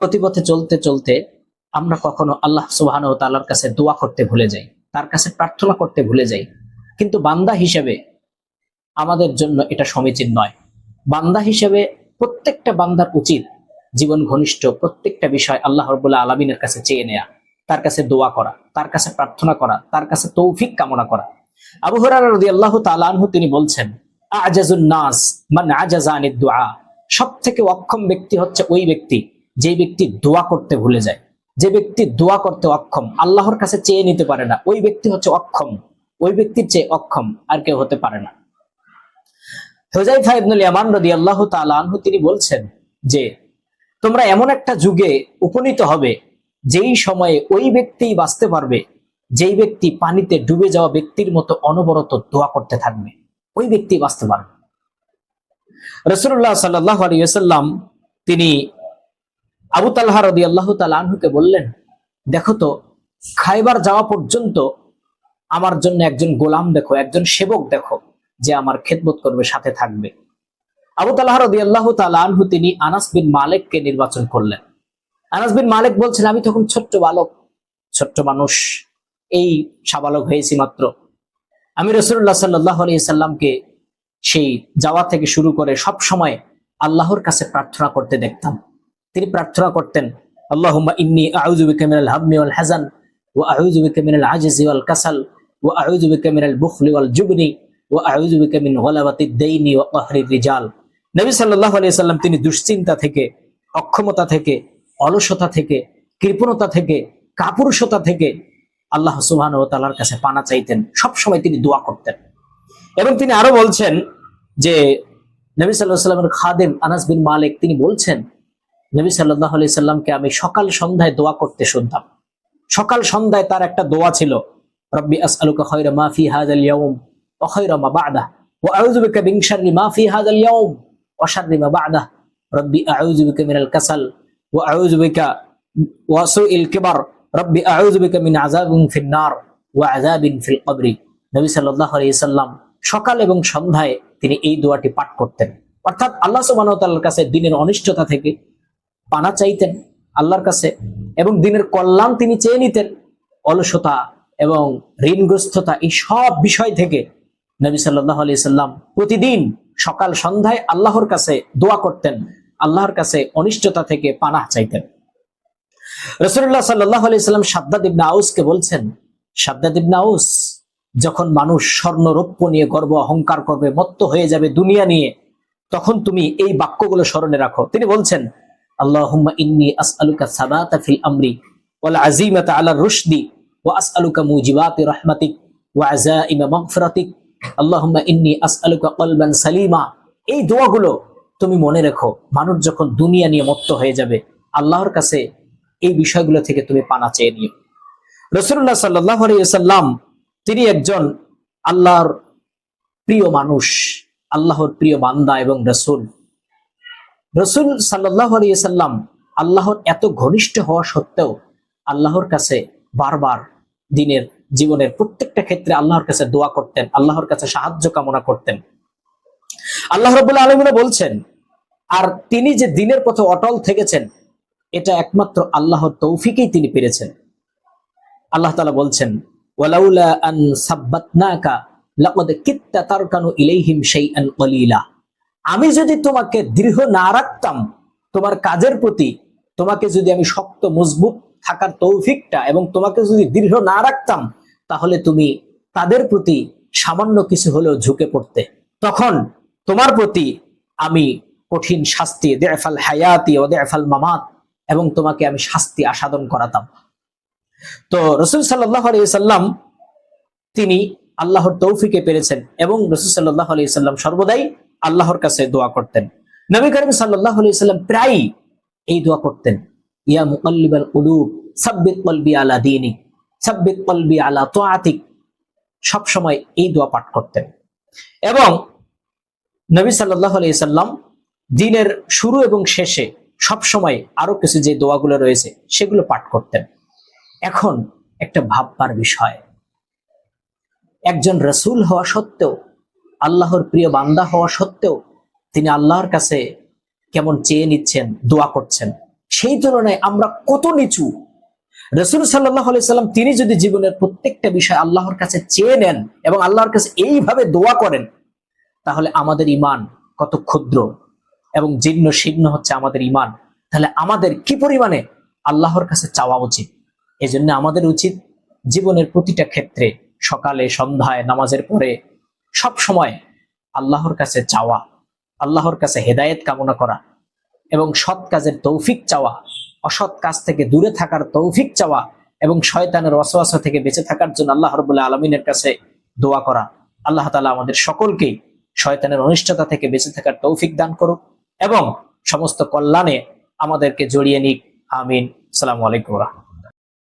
প্রতিপথে চলতে চলতে আমরা কখনো আল্লাহ সুবাহান ও তাল্লার কাছে দোয়া করতে ভুলে যাই, তার কাছে প্রার্থনা করতে ভুলে যাই। কিন্তু বান্দা হিসেবে আমাদের জন্য এটা সমীচীন নয়। বান্দা হিসেবে প্রত্যেকটা বান্দার উচিত জীবন ঘনিষ্ঠ প্রত্যেকটা বিষয় আল্লাহ রবুল্লাহ আলমিনের কাছে চেয়ে নেয়া, তার কাছে দোয়া করা, তার কাছে প্রার্থনা করা, তার কাছে তৌফিক কামনা করা। আবু আল্লাহ তালানহু তিনি বলছেন, আজাজুন নাস, মান আজাজানিদ দোয়া। সব থেকে অক্ষম ব্যক্তি হচ্ছে ওই ব্যক্তি যে ব্যক্তি দোয়া করতে ভুলে যায়, যে ব্যক্তি দোয়া করতে অক্ষম, আল্লাহর কাছে চেয়ে নিতে পারে না, ওই ব্যক্তি হচ্ছে অক্ষম। ওই ব্যক্তির চেয়ে অক্ষম আর কেউ হতে পারে না। ইয়ামান রদি আল্লাহ তালানহু তিনি বলছেন যে, তোমরা এমন একটা যুগে উপনীত হবে, যেই সময়ে ওই ব্যক্তিই বাঁচতে পারবে, যেই ব্যক্তি পানিতে ডুবে যাওয়া ব্যক্তির মতো অনবরত দোয়া করতে থাকবে, ওই ব্যক্তি বাঁচতে পারবে। রসুল্লাহ সাল্লাহ আলিয়াল্লাম তিনি আবু তাল্লাহ রদি আল্লাহ তালহুকে বললেন, দেখো তো, খাইবার যাওয়া পর্যন্ত আমার জন্য একজন গোলাম দেখো, একজন সেবক দেখো, যে আমার খেদমত করবে, সাথে থাকবে। আবু তাল্লাহ রদি আল্লাহ তালহু তিনি আনাস বিন মালিককে নির্বাচন করলেন। আনাস বিন মালিক বলছেন, আমি তখন ছোট্ট বালক, ছোট্ট মানুষ, এই সাবালক হয়েছি মাত্র। আমি রসুল্লাহ সাল্লাহ আলি সাল্লামকে সেই যাওয়া থেকে শুরু করে সব সময় আল্লাহর কাছে প্রার্থনা করতে দেখতাম। তিনি প্রার্থনা করতেন আল্লাহ ইন্নি জুবনি তিনি দুশ্চিন্তা থেকে, অক্ষমতা থেকে, অলসতা থেকে, কৃপণতা থেকে, কাপুরুষতা থেকে আল্লাহ সুবহান ও তালার কাছে পানা চাইতেন। সব সময় তিনি দোয়া করতেন। এবং তিনি আরও বলছেন যে, নবী সাল্লাহ সাল্লামের খাদেম আনাস বিন মালিক তিনি বলছেন নবী সাল্লাহ আলি সাল্লামকে আমি সকাল সন্ধ্যায় দোয়া করতে শুনতাম। সকাল সন্ধ্যায় তার একটা দোয়া ছিল, রব্বি আসআলুকা মা ফি হাযাল ইয়াউম ওয়া মা ওয়া আউযু বিকা মিন শাররি মা ফি হাযাল ইয়াউম ওয়া শাররি মা রব্বি আউযু বিকা মিনাল কাসাল ওয়া আউযু বিকা ওয়া সুইল রব্বি আউযু বিকা মিন আযাবিন ফিন নার ওয়া আযাবিন ফিল নবী সাল্লাল্লাহু আলাইহি সাল্লাম সকাল এবং সন্ধ্যায় তিনি এই দোয়াটি পাঠ করতেন। অর্থাৎ আল্লাহ সুবহানাহু ওয়া তাআলার কাছে দিনের অনিষ্টতা থেকে পানা চাইতেন আল্লাহর কাছে এবং দিনের কল্যাণ তিনি চেয়ে নিতেন। অলসতা এবং ঋণগ্রস্ততা এই সব বিষয় থেকে নবী সাল্লাহ আলি সাল্লাম প্রতিদিন সকাল সন্ধ্যায় আল্লাহর কাছে দোয়া করতেন, আল্লাহর কাছে অনিষ্টতা থেকে পানাহ চাইতেন। রসুল্লাহ সাল্লাহ আলি সাল্লাম সাদ্দাদ আউসকে বলছেন, সাদ্দাদ ইবনা আউস যখন মানুষ স্বর্ণ রৌপ্য নিয়ে গর্ব অহংকার করবে, মত্ত হয়ে যাবে দুনিয়া নিয়ে, তখন তুমি এই বাক্যগুলো স্মরণে রাখো। তিনি বলছেন আল্লাহুম্মা ইন্নি আসআলুকা সাবাতা ফিল আমরি এই দোয়াগুলো তুমি মনে রেখো, মানুষ যখন দুনিয়া নিয়ে মত্ত হয়ে যাবে, আল্লাহর কাছে এই বিষয়গুলো থেকে তুমি পানা চেয়ে নিও। রসুল্লাহ সাল্লাহ সাল্লাম তিনি একজন আল্লাহর প্রিয় মানুষ, আল্লাহর প্রিয় বান্দা এবং রসুল। রসুল সাল্লাহ সাল্লাম আল্লাহর এত ঘনিষ্ঠ হওয়া সত্ত্বেও আল্লাহর কাছে বারবার দিনের জীবনের প্রত্যেকটা ক্ষেত্রে আল্লাহর কাছে দোয়া করতেন, আল্লাহর কাছে সাহায্য কামনা করতেন। আল্লাহ রবুল্লা আলমিনা বলছেন, আর তিনি যে দিনের পথে অটল থেকেছেন, এটা একমাত্র আল্লাহর তৌফিকেই তিনি পেরেছেন। আল্লাহ তালা বলছেন, ওয়ালাউলা আন সাব্বাতনাকা লাকাদ কিত্তা তারকানু ইলাইহিম শাইআন কলিলা। আমি যদি তোমাকে দৃঢ় না রাখতাম, তোমার কাজের প্রতি তোমাকে যদি আমি শক্ত, মজবুত থাকার তৌফিকটা এবং তোমাকে যদি দৃঢ় না রাখতাম, তাহলে তুমি তাদের প্রতি সামান্য কিছু হলেও ঝুঁকে পড়তে। তখন তোমার প্রতি আমি কঠিন শাস্তি দেফাল হায়াতি ও দেফাল মামাত এবং তোমাকে আমি শাস্তি আসাদন করাতাম। তো রসুল সাল্লাহ সাল্লাম, তিনি আল্লাহর তৌফিকে পেরেছেন এবং রসুল সাল্লাহ আলি সাল্লাম সর্বদাই আল্লাহর কাছে দোয়া করতেন। নবী করিম সাল্লাম প্রায় এই দোয়া করতেন। ইয়া মুকল্লিবাল উলুব আলা দিনিক, সাব্বিত কলবি আলা তোয়াতিক। সব সময় এই দোয়া পাঠ করতেন। এবং নবী সাল্লাহ সাল্লাম দিনের শুরু এবং শেষে সব সময় আরও কিছু যে দোয়াগুলো রয়েছে, সেগুলো পাঠ করতেন। এখন একটা ভাববার বিষয়। একজন রসুল হওয়া সত্ত্বেও আল্লাহর প্রিয় বান্দা হওয়া সত্ত্বেও তিনি আল্লাহর কাছে কেমন চেয়ে নিচ্ছেন, দোয়া করছেন। সেই তুলনায় আমরা কত নিচু। রসুল সাল্লাহ সাল্লাম তিনি যদি জীবনের প্রত্যেকটা বিষয় আল্লাহর কাছে চেয়ে নেন এবং আল্লাহর কাছে এইভাবে দোয়া করেন, তাহলে আমাদের ইমান কত ক্ষুদ্র এবং জীর্ণ শীর্ণ হচ্ছে আমাদের ইমান তাহলে আমাদের কি পরিমাণে আল্লাহর কাছে চাওয়া উচিত? এই জন্য আমাদের উচিত জীবনের প্রতিটা ক্ষেত্রে সকালে, সন্ধ্যায়, নামাজের পরে সব সময় আল্লাহর কাছে চাওয়া, আল্লাহর কাছে হেদায়েত কামনা করা এবং সৎ কাজের তৌফিক চাওয়া, অসৎ কাজ থেকে দূরে থাকার তৌফিক চাওয়া এবং শয়তানের ওয়াসওয়াসা থেকে বেঁচে থাকার জন্য আল্লাহ রবুল্লাহ আলমিনের কাছে দোয়া করা। আল্লাহ তালা আমাদের সকলকেই শয়তানের অনিষ্টতা থেকে বেঁচে থাকার তৌফিক দান করুক এবং সমস্ত কল্যাণে আমাদেরকে জড়িয়ে নিক। আমিন। সালামু আলাইকুম